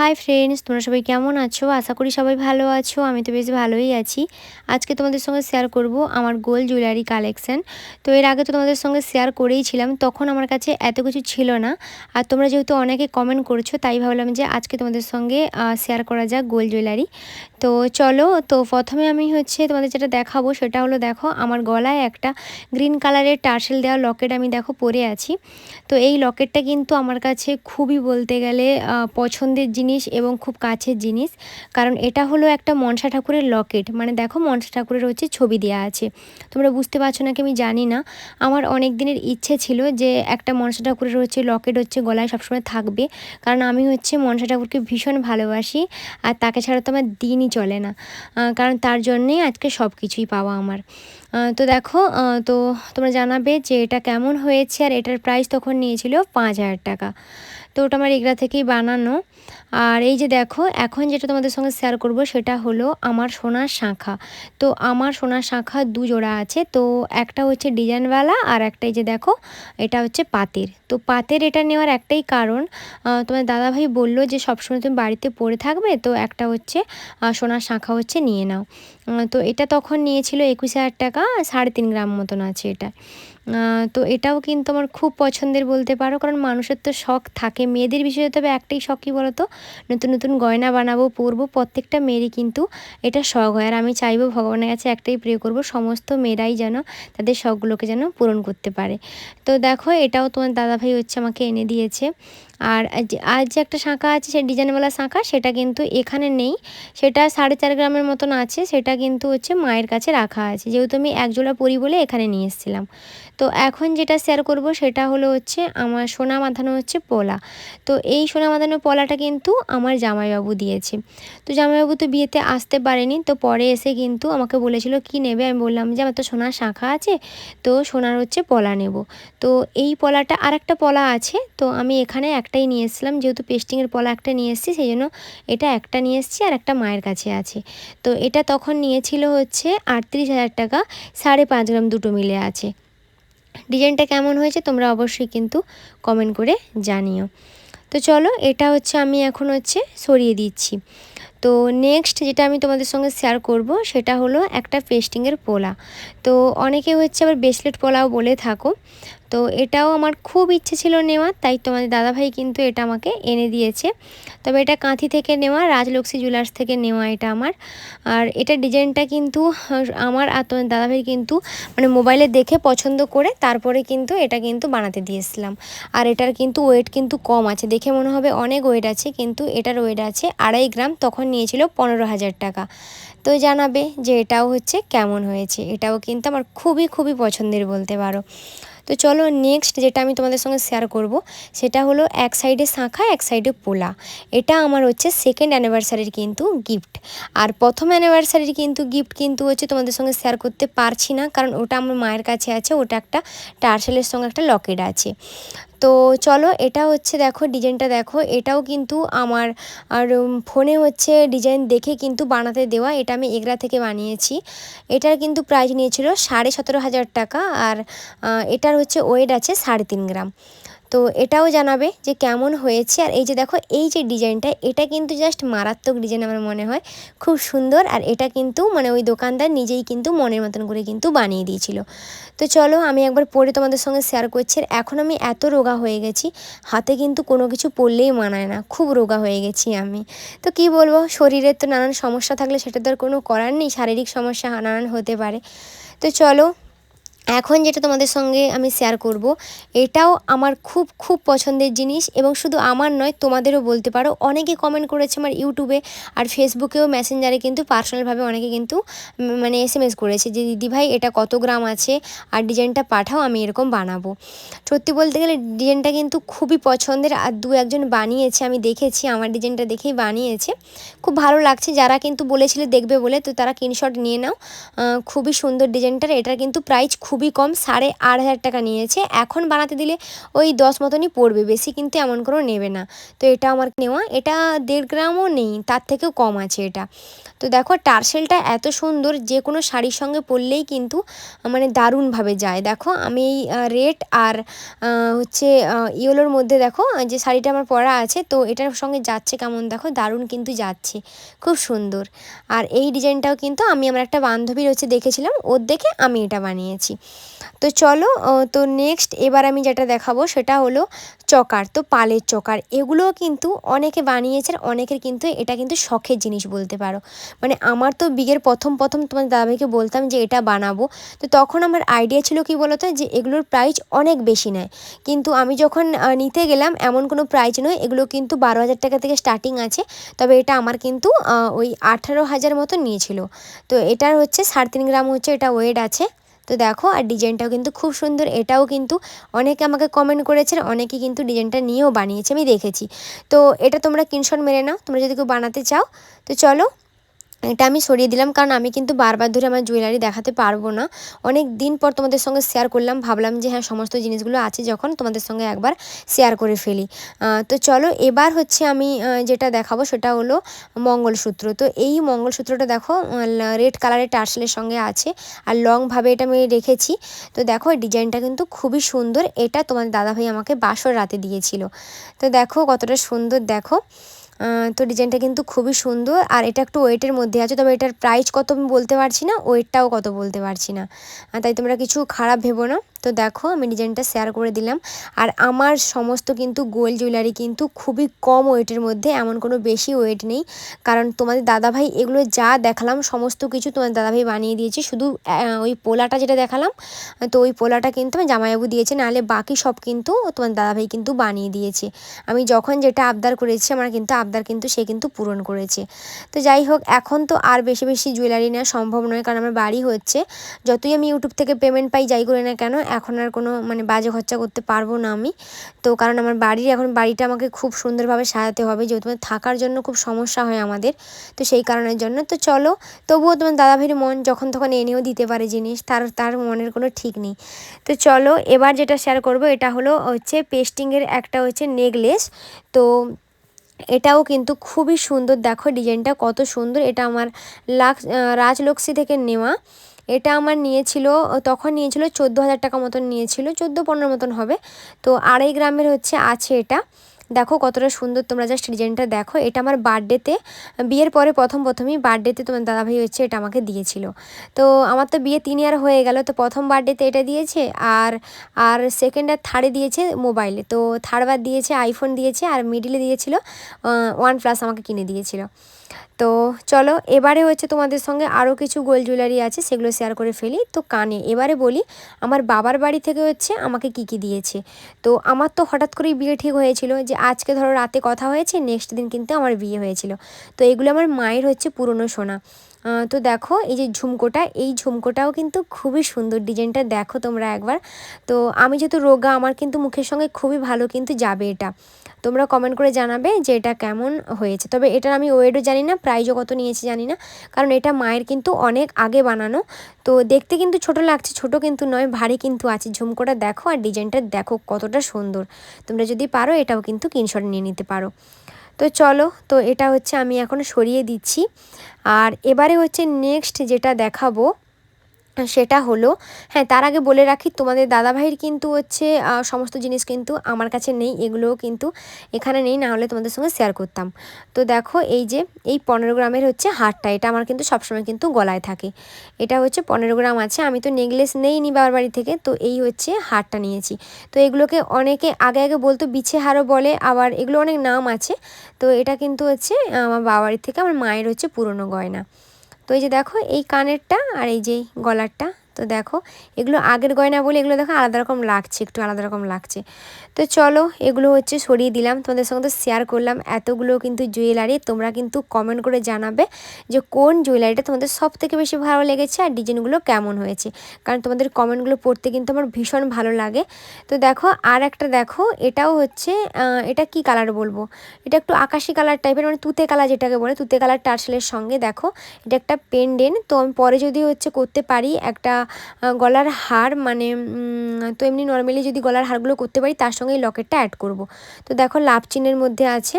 Hi friends তোমরা সবাই কেমন আছো? আশা করি সবাই ভালো আছো, আমি তো বেশ ভালোই আছি। আজকে তোমাদের সঙ্গে শেয়ার করব আমার গোল জুয়েলারি কালেকশান তো এর আগে তো তোমাদের সঙ্গে শেয়ার করেই ছিলাম, তখন আমার কাছে এত কিছু ছিল না। আর তোমরা যেহেতু অনেকে কমেন্ট করছ, তাই ভাবলাম যে আজকে তোমাদের সঙ্গে শেয়ার করা যাক গোল জুয়েলারি তো চলো, তো প্রথমে আমি হচ্ছে তোমাদের যেটা দেখাবো, সেটা হলো দেখো, আমার গলায় একটা গ্রিন কালারের টার্সেল দেওয়া লকেট আমি দেখো পরে আছি। তো এই লকেটটা কিন্তু আমার কাছে খুবই বলতে গেলে পছন্দের জিনিস এবং খুব কাছের জিনিস। কারণ এটা হলো একটা মনসা ঠাকুরের লকেট। মানে দেখো মনসা ঠাকুরের হচ্ছে ছবি দেওয়া আছে। তোমরা বুঝতে পারছ নাকি আমি জানি না। আমার অনেক দিনের ইচ্ছে ছিল যে একটা মনসা ঠাকুরের হচ্ছে লকেট হচ্ছে গলায় সবসময় থাকবে। কারণ আমি হচ্ছে মনসা ঠাকুরকে ভীষণ ভালোবাসি। আর তাকে ছাড়া তো আমার দিনই চলে না। কারণ তার জন্যেই আজকে সব কিছুই পাওয়া আমার। তো দেখো তো তোমরা জানাবে যে এটা কেমন হয়েছে আর এটার প্রাইস তখন নিয়েছিল পাঁচ হাজার টাকা। তো ওটা আমার এগুলা থেকেই বানানো। আর এই যে দেখো, এখন যেটা তোমাদের সঙ্গে শেয়ার করব সেটা হলো আমার সোনার শাঁখা। তো আমার সোনার শাঁখা দু জোড়া আছে, তো একটা হচ্ছে ডিজাইনওয়ালা আর একটা এই যে দেখো, এটা হচ্ছে পাতের। তো পাতের এটা নেওয়ার একটাই কারণ তোমার দাদাভাই বলল যে সবসময় তুমি বাড়িতে পড়ে থাকবে, তো একটা হচ্ছে সোনার শাঁখা হচ্ছে নিয়ে নাও। তো এটা তখন নিয়েছিল একুশ হাজার টাকা, সাড়ে তিন গ্রাম মতন আছে এটা। তো এটাও কিন্তু আমার খুব পছন্দের বলতে পারো, কারণ মানুষের তো শখ থাকে। মেয়েদের বিষয়ে তবে একটাই শখই বলতো? নতুন নতুন গয়না বানাবো, পরবো, প্রত্যেকটা মেয়েরই কিন্তু এটা শখ হয়। আর আমি চাইব ভগবানের কাছে একটাই প্রে করব, সমস্ত মেয়েরাই যেন তাদের শখগুলোকে যেন পূরণ করতে পারে। তো দেখো, এটাও তোমার দাদাভাই হচ্ছে আমাকে এনে দিয়েছে। আর আর যে একটা শাঁখা আছে, সেই ডিজাইনওয়ালা শাঁখা, সেটা কিন্তু এখানে নেই। সেটা সাড়ে চার গ্রামের মতন আছে, সেটা কিন্তু হচ্ছে মায়ের কাছে রাখা আছে। যেহেতু আমি একজোড়া পরি বলে এখানে নিয়ে এসেছিলাম। তো এখন যেটা শেয়ার করব, সেটা হলো হচ্ছে আমার সোনা মাথানো হচ্ছে পোলা। তো এই সোনা মাথানো পলাটা কিন্তু আমার জামাইবাবু দিয়েছে। তো জামাইবাবু তো বিয়েতে আসতে পারেনি, তো পরে এসে কিন্তু আমাকে বলেছিল, কি নেবে? আমি বললাম যে, আমার তো সোনার শাঁখা আছে, তো সোনার হচ্ছে পলা নেব। তো এই পলাটা আর একটা পলা আছে, তো আমি এখানে একটাই নিয়ে এসেছিলাম, যেহেতু পেস্টিংয়ের পলা একটা নিয়ে এসেছি, সেই জন্য এটা একটা নিয়ে এসেছি আর একটা মায়ের কাছে আছে। তো এটা তখন নিয়েছিল হচ্ছে আটত্রিশ হাজার টাকা, সাড়ে পাঁচ গ্রাম দুটো মিলে আছে। ডিজাইনটা কেমন হয়েছে তোমরা অবশ্যই কিন্তু কমেন্ট করে জানিও। তো চলো, এটা হচ্ছে আমি এখন হচ্ছে সরিয়ে দিচ্ছি। তো নেক্সট যেটা আমি তোমাদের সঙ্গে শেয়ার করব, সেটা হলো একটা পেস্টিংয়ের পোলা। তো অনেকে হচ্ছে আবার ব্রেসলেট পোলাও বলে থাকো। তো এটাও আমার খুব ইচ্ছে ছিল নেওয়ার, তাই তোমাদের দাদাভাই কিন্তু এটা আমাকে এনে দিয়েছে। তবে এটা কাঁথি থেকে নেওয়া, রাজলক্ষ্মী জুয়েলার্স থেকে নেওয়া এটা আমার। আর এটা ডিজাইনটা কিন্তু আমার আর তোমাদের দাদাভাই কিন্তু মানে মোবাইলে দেখে পছন্দ করে, তারপরে কিন্তু এটা কিন্তু বানাতে দিয়েছিলাম। আর এটার কিন্তু ওয়েট কিন্তু কম আছে, দেখে মনে হবে অনেক ওয়েট আছে, কিন্তু এটার ওয়েট আছে আড়াই গ্রাম, তখন নিয়েছিল পনেরো হাজার টাকা। তো জানাবে যে এটাও হচ্ছে কেমন হয়েছে, এটাও কিন্তু আমার খুবই খুবই পছন্দের বলতে পারো। তো চলো নেক্সট যেটা আমি তোমাদের সঙ্গে শেয়ার করব, সেটা হলো এক সাইডে শাঁখা, এক সাইডে পোলা। এটা আমার হচ্ছে সেকেন্ড অ্যানিভার্সারির কিন্তু গিফট আর প্রথম অ্যানিভার্সারির কিন্তু গিফট কিন্তু হচ্ছে তোমাদের সঙ্গে শেয়ার করতে পারছি না, কারণ ওটা আমার মায়ের কাছে আছে, ওটা একটা টার্সেলের সঙ্গে একটা লকেট আছে। তো চলো এটা হচ্ছে দেখো ডিজাইনটা দেখো। এটাও কিন্তু আমার, আর ফোনে হচ্ছে ডিজাইন দেখে কিন্তু বানাতে দেওয়া। এটা আমি এগরা থেকে বানিয়েছি। এটার কিন্তু প্রাইস নিয়েছিল সাড়ে সতেরো হাজার টাকা। আর এটার হচ্ছে ওয়েট আছে সাড়ে তিন গ্রাম। তো এটাও জানাবে যে কেমন হয়েছে। আর এই যে দেখো, এই যে ডিজাইনটা, এটা কিন্তু জাস্ট মারাত্মক ডিজাইন আমার মনে হয়। খুব সুন্দর, আর এটা কিন্তু মানে ওই দোকানদার নিজেই কিন্তু মনের মতন করে কিন্তু বানিয়ে দিয়েছিল। তো চলো, আমি একবার পরে তোমাদের সঙ্গে শেয়ার করছি। আর এখন আমি এত রোগা হয়ে গেছি, হাতে কিন্তু কোনো কিছু পরলেই মানায় না। খুব রোগা হয়ে গেছি আমি। তো কি বলব, শরীরের তো নানান সমস্যা থাকলে সেটা তো আর কোনো করার নেই, শারীরিক সমস্যা নানান হতে পারে। তো চলো এখন যেটা তোমাদের সঙ্গে আমি শেয়ার করব, এটাও আমার খুব খুব পছন্দের জিনিস এবং শুধু আমার নয়, তোমাদেরও বলতে পারো। অনেকে কমেন্ট করেছে আমার ইউটিউবে আর ফেসবুকেও মেসেঞ্জারে কিন্তু পার্সোনালভাবে অনেকে কিন্তু মানে এস এম এস করেছে যে দিদিভাই এটা কত গ্রাম আছে? আর ডিজাইনটা পাঠাও, আমি এরকম বানাবো। সত্যি বলতে গেলে ডিজাইনটা কিন্তু খুবই পছন্দের আর দু একজন বানিয়েছে, আমি দেখেছি, আমার ডিজাইনটা দেখেই বানিয়েছে। খুব ভালো লাগছে, যারা কিন্তু বলেছিলে দেখবে বলে, তো তারা স্ক্রিনশট নিয়ে নাও। খুবই সুন্দর ডিজাইনটার এটার কিন্তু প্রাইস খুব খুবই কম, সাড়ে আট হাজার টাকা নিয়েছে। এখন বানাতে দিলে ওই দশ মতনই পড়বে, বেশি কিন্তু এমন করেও নেবে না। তো এটা আমার নেওয়া, এটা দেড় গ্রামও নেই, তার থেকেও কম আছে এটা। তো দেখো, টার্সেলটা এত সুন্দর, যে কোনো শাড়ির সঙ্গে পরলেই কিন্তু মানে দারুণভাবে যায়। দেখো, আমি এই রেড আর হচ্ছে ইয়েলোর মধ্যে দেখো, যে শাড়িটা আমার পরা আছে, তো এটার সঙ্গে যাচ্ছে কেমন? দেখো, দারুণ কিন্তু যাচ্ছে, খুব সুন্দর। আর এই ডিজাইনটাও কিন্তু আমি, আমার একটা বান্ধবীর হচ্ছে দেখেছিলাম, ওর দেখে আমি এটা বানিয়েছি। তো চলো তো নেক্সট এবার আমি যেটা দেখাবো সেটা হলো চকার, তো পালের চকার। এগুলোও কিন্তু অনেকে বানিয়েছে অনেকের কিন্তু এটা কিন্তু শখের জিনিস বলতে পারো। মানে আমার তো বিয়ের প্রথম প্রথম তোমার দাদাভাইকে বলতাম যে এটা বানাবো। তো তখন আমার আইডিয়া ছিল কি বলতো, যে এগুলোর প্রাইস অনেক বেশি নেয়। কিন্তু আমি যখন নিতে গেলাম, এমন কোনো প্রাইস নয়, এগুলো কিন্তু বারো হাজার টাকা থেকে স্টার্টিং আছে। তবে এটা আমার কিন্তু ওই আঠারো হাজার মতো নিয়েছিল। তো এটার হচ্ছে সাড়ে তিন গ্রাম হচ্ছে, এটা ওয়েট আছে। তো দেখো, আর ডিজাইনটাও কিন্তু খুব সুন্দর। এটাও কিন্তু অনেকে আমাকে কমেন্ট করেছেন, অনেকে কিন্তু ডিজাইনটা নিয়েও বানিয়েছে, আমি দেখেছি। তো এটা তোমরা কিনশন মেরে নাও, তোমরা যদি কেউ বানাতে চাও, তো চলো এটা আমি সরিয়ে দিলাম, কারণ আমি কিন্তু বারবার ধরে আমার জুয়েলারি দেখাতে পারব না। অনেক দিন পর তোমাদের সঙ্গে শেয়ার করলাম, ভাবলাম যে হ্যাঁ সমস্ত জিনিসগুলো আছে যখন তোমাদের সঙ্গে একবার শেয়ার করে ফেলি। তো চলো এবার হচ্ছে আমি যেটা দেখাবো সেটা হলো মঙ্গলসূত্র। তো এই মঙ্গলসূত্রটা দেখো রেড কালারের টার্সেলের সঙ্গে আছে, আর লংভাবে এটা আমি রেখেছি। তো দেখো, ডিজাইনটা কিন্তু খুবই সুন্দর। এটা তোমার দাদাভাই আমাকে বাসর রাতে দিয়েছিল। তো দেখো কতটা সুন্দর, দেখো। তো ডিজাইনটা কিন্তু খুবই সুন্দর আর এটা একটু ওয়েটের মধ্যে আছে, তবে এটার প্রাইস কত আমি বলতে পারছি না, ওয়েটটাও কত বলতে পারছি না। তাই তোমরা কিছু খারাপ ভেবো না। তো দেখো আমি ডিজাইনটা শেয়ার করে দিলাম। আর আমার সমস্ত কিন্তু গোল জুয়েলারি কিন্তু খুবই কম ওয়েটের মধ্যে, এমন কোনো বেশি ওয়েট নেই। কারণ তোমাদের দাদাভাই এগুলো যা দেখালাম, সমস্ত কিছু তোমার দাদাভাই বানিয়ে দিয়েছে। শুধু ওই পোলাটা যেটা দেখালাম, তো ওই পোলাটা কিন্তু আমার জামাইবাবু দিয়েছে, নাহলে বাকি সব কিন্তু তোমার দাদাভাই কিন্তু বানিয়ে দিয়েছে। আমি যখন যেটা আবদার করেছি, আমার কিন্তু আবদার কিন্তু সে কিন্তু পূরণ করেছে। তো যাই হোক, এখন তো আর বেশি বেশি জুয়েলারি নেওয়া সম্ভব নয়, কারণ আমার বাড়ি হচ্ছে। যতই আমি ইউটিউব থেকে পেমেন্ট পাই, যাই করে না কেন এখন আর কোনো মানে বাজে খরচা করতে পারব না আমি। তো কারণ আমার বাড়ির এখন বাড়িটা আমাকে খুব সুন্দরভাবে সাজাতে হবে, যেহেতু তোমার থাকার জন্য খুব সমস্যা হয় আমাদের, তো সেই কারণের জন্য। তো চলো, তবুও তোমার দাদাভাইয়ের মন যখন তখন এনেও দিতে পারে জিনিস, তার তার মনের কোনো ঠিক নেই। তো চলো, এবার যেটা শেয়ার করব, এটা হলো হচ্ছে পেস্টিংয়ের একটা হচ্ছে নেকলেস তো এটাও কিন্তু খুবই সুন্দর, দেখো ডিজাইনটা কত সুন্দর, এটা আমার লাক্স রাজলক্ষ্মী থেকে নেওয়া। এটা আমার নিয়েছিল, তখন নিয়েছিল চোদ্দ হাজার টাকা মতন নিয়েছিল, চোদ্দ পনেরো মতন হবে। তো আড়াই গ্রামের হচ্ছে আছে এটা। দেখো কতটা সুন্দর তোমরা জাস্ট ডিজাইনটা দেখো। এটা আমার বার্থডেতে বিয়ের পরে প্রথম প্রথমেই বার্থডেতে তোমার দাদাভাই হচ্ছে এটা আমাকে দিয়েছিল। তো আমার তো বিয়ে তিন ইয়ার হয়ে গেল, তো প্রথম বার্থডেতে এটা দিয়েছে আর আর সেকেন্ড আর থার্ডে দিয়েছে মোবাইলে তো থার্ডবার দিয়েছে আইফোন দিয়েছে আর মিডিলে দিয়েছিল ওয়ান প্লাস আমাকে কিনে দিয়েছিল। তো চলো, এবারে হচ্ছে তোমাদের সঙ্গে আরও কিছু গোল জুয়েলারি আছে, সেগুলো শেয়ার করে ফেলি। তো কানে, এবারে বলি, আমার বাবার বাড়ি থেকে হচ্ছে আমাকে কি কি দিয়েছে। তো আমার তো হঠাৎ করেই বিয়ে ঠিক হয়েছিল যে আজকে ধরো রাতে কথা হয়েছে নেক্সট দিন কিন্তু আমার বিয়ে হয়েছিল। তো এগুলো আমার মায়ের হচ্ছে পুরনো সোনা। তো দেখো, এই যে ঝুমকোটা, এই ঝুমকোটাও কিন্তু খুবই সুন্দর ডিজাইনটা দেখো তোমরা একবার। তো আমি যেহেতু রোগা, আমার কিন্তু মুখের সঙ্গে খুবই ভালো কিন্তু যাবে এটা। তোমরা কমেন্ট করে জানাবে যে এটা কেমন হয়েছে। তবে এটার আমি ওয়েটও জানি না, প্রাইজও কত নিয়েছি জানি না। কারণ এটা মায়ের কিন্তু অনেক আগে বানানো। তো দেখতে কিন্তু ছোট লাগছে, ছোট কিন্তু নয়, ভারী কিন্তু আছে। ঝুমকোটা দেখো আর ডিজাইনটা দেখো কতটা সুন্দর। তোমরা যদি পারো এটাও কিন্তু কিনশট নিয়ে নিতে পারো। তো চলো, তো এটা হচ্ছে আমি এখন সরিয়ে দিচ্ছি। আর এবারে হচ্ছে নেক্সট যেটা দেখাবো সেটা হলো হ্যাঁ তার আগে বলে রাখি, তোমাদের দাদাভাইয়ের কিন্তু হচ্ছে সমস্ত জিনিস কিন্তু আমার কাছে নেই, এগুলোও কিন্তু এখানে নেই, না হলে তোমাদের সঙ্গে শেয়ার করতাম। তো দেখো, এই যে, এই পনেরো গ্রামের হচ্ছে হারটা, এটা আমার কিন্তু সবসময় কিন্তু গলায় থাকে। এটা হচ্ছে পনেরো গ্রাম আছে, আমি তো নেকলেস নেই নি বাবার বাড়ি থেকে, তো এই হচ্ছে হারটা নিয়েছি। তো এগুলোকে অনেকে আগে আগে বলতো, বিছে হারও বলে, আবার এগুলো অনেক নাম আছে, তো এটা কিন্তু হচ্ছে, আমার বাবার বাড়ির থেকে আমার মায়ের হচ্ছে পুরনো গয়না। তো এই যে দেখো এই কানেরটা আর এই যে গলারটা তো দেখো, এগুলো আগের গয়না বলে এগুলো দেখো আলাদা রকম লাগছে, একটু আলাদা রকম লাগছে। তো চলো, এগুলো হচ্ছে সরিয়ে দিলাম, তোমাদের সঙ্গে তো শেয়ার করলাম, এতগুলো কিন্তু জুয়েলারি তোমরা কিন্তু কমেন্ট করে জানাবে যে কোন জুয়েলারিটা তোমাদের সব থেকে বেশি ভালো লেগেছে আর ডিজাইনগুলো কেমন হয়েছে। কারণ তোমাদের কমেন্টগুলো পড়তে কিন্তু আমার ভীষণ ভালো লাগে। তো দেখো, আর একটা দেখো, এটাও হচ্ছে এটা কি কালার বলব? এটা একটু আকাশি কালার টাইপের মানে তুতে কালার যেটাকে বলে, তুতে কালার টার্সেলের সঙ্গে দেখো, এটা একটা পেন্ডেন্ট তো আমি পরে যদি হচ্ছে করতে পারি একটা গলার হার মানে তো এমনি নর্মালি যদি গলার হারগুলো করতে পারি, তার সঙ্গে এই লকেটটা অ্যাড করব। তো দেখো, লাভ চিনের মধ্যে আছে।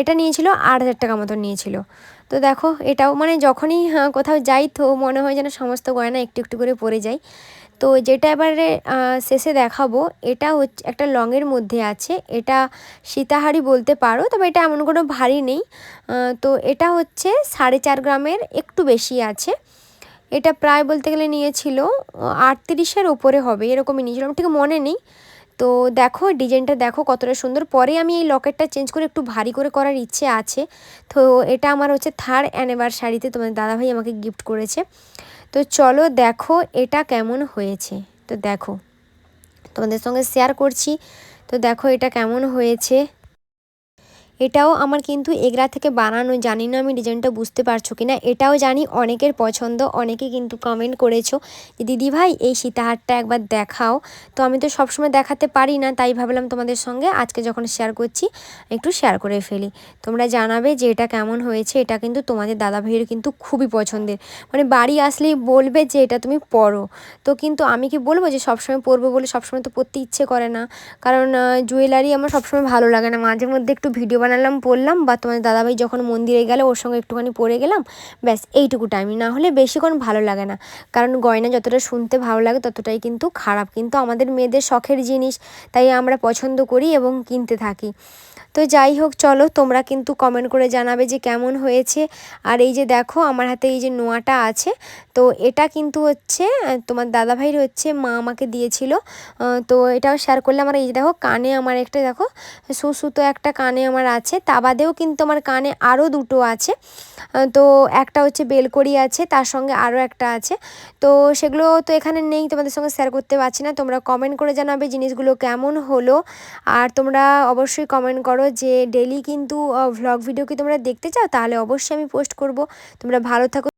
এটা নিয়েছিল আট হাজার টাকা মতো নিয়েছিল। তো দেখো, এটাও মানে যখনই কোথাও যাই, তো মনে হয় যেন সমস্ত গয়না একটু একটু করে পরে যাই তো যেটা এবারে শেষে দেখাবো, এটা হচ্ছে একটা লংয়ের মধ্যে আছে। এটা সীতাহারি বলতে পারো, তবে এটা এমন কোনো ভারী নেই। তো এটা হচ্ছে সাড়ে চার গ্রামের, একটু বেশি আছে। এটা প্রায় বলতে গেলে নিয়েছিল আটত্রিশের ওপরে হবে, এরকমই নিয়েছিল। ঠিক মনে নেই। তো দেখো, ডিজাইনটা দেখো কতটা সুন্দর। পরে আমি এই লকেটটা চেঞ্জ করে একটু ভারী করে করার ইচ্ছে আছে। তো এটা আমার হচ্ছে থার্ড অ্যানিভার্সারিতে তোমাদের দাদাভাই আমাকে গিফট করেছে। তো চলো দেখো এটা কেমন হয়েছে। তো দেখো, তোমাদের সঙ্গে শেয়ার করছি। তো দেখো এটা কেমন হয়েছে। এটাও আমার কিন্তু এগরা থেকে বানানো, জানি না আমি ডিজাইনটা বুঝতে পারছ কি না এটাও জানি অনেকের পছন্দ, অনেকে কিন্তু কমেন্ট করেছ যে, দিদি ভাই, এই সীতাহারটা একবার দেখাও। তো আমি তো সবসময় দেখাতে পারি না, তাই ভাবলাম তোমাদের সঙ্গে আজকে যখন শেয়ার করছি, একটু শেয়ার করে ফেলি। তোমরা জানাবে যে, এটা কেমন হয়েছে, এটা কিন্তু তোমাদের দাদা ভাইয়ের কিন্তু খুবই পছন্দের। মানে বাড়ি আসলেই বলবে যে, এটা তুমি পরো। তো কিন্তু আমি কি বলব যে, সবসময় পরবো বলে সবসময় তো পরতে ইচ্ছে করে না। কারণ জুয়েলারি আমার সবসময় ভালো লাগে না। মাঝে মধ্যে একটু ভিডিও বানালাম পড়লাম বা তোমাদের দাদাভাই যখন মন্দিরে গেলে ওর সঙ্গে একটুখানি পড়ে গেলাম, ব্যাস এইটুকু টাইম না হলে বেশিক্ষণ ভালো লাগে না। কারণ গয়না যতটা শুনতে ভালো লাগে ততটাই কিন্তু খারাপ। কিন্তু আমাদের মেয়েদের শখের জিনিস, তাই আমরা পছন্দ করি এবং কিনতে থাকি। তো যাই হোক, চলো তোমরা কিন্তু কমেন্ট করে জানাবে যে কেমন হয়েছে। আর এই যে দেখো, আমার হাতে এই যে নোয়াটা আছে, তো এটা কিন্তু হচ্ছে, তোমার দাদাভাইয়ের হচ্ছে মা আমাকে দিয়েছিল। তো এটাও শেয়ার করলে আমার এই যে দেখো, কানে আমার একটা দেখো, সুসুতো একটা কানে আমার আছে। তা বাদেও কিন্তু আমার কানে আরও দুটো আছে। তো একটা হচ্ছে বেলকড়ি আছে, তার সঙ্গে আরও একটা আছে। তো সেগুলো তো এখানে নেই, তোমাদের সঙ্গে শেয়ার করতে পারছি না। তোমরা কমেন্ট করে জানাবে জিনিসগুলো কেমন হলো। আর তোমরা অবশ্যই কমেন্ট করো যে ডেলি কিন্তু ভ্লগ ভিডিও কি তোমরা দেখতে চাও? তাহলে অবশ্যই আমি পোস্ট করব। তোমরা ভালো থাকো।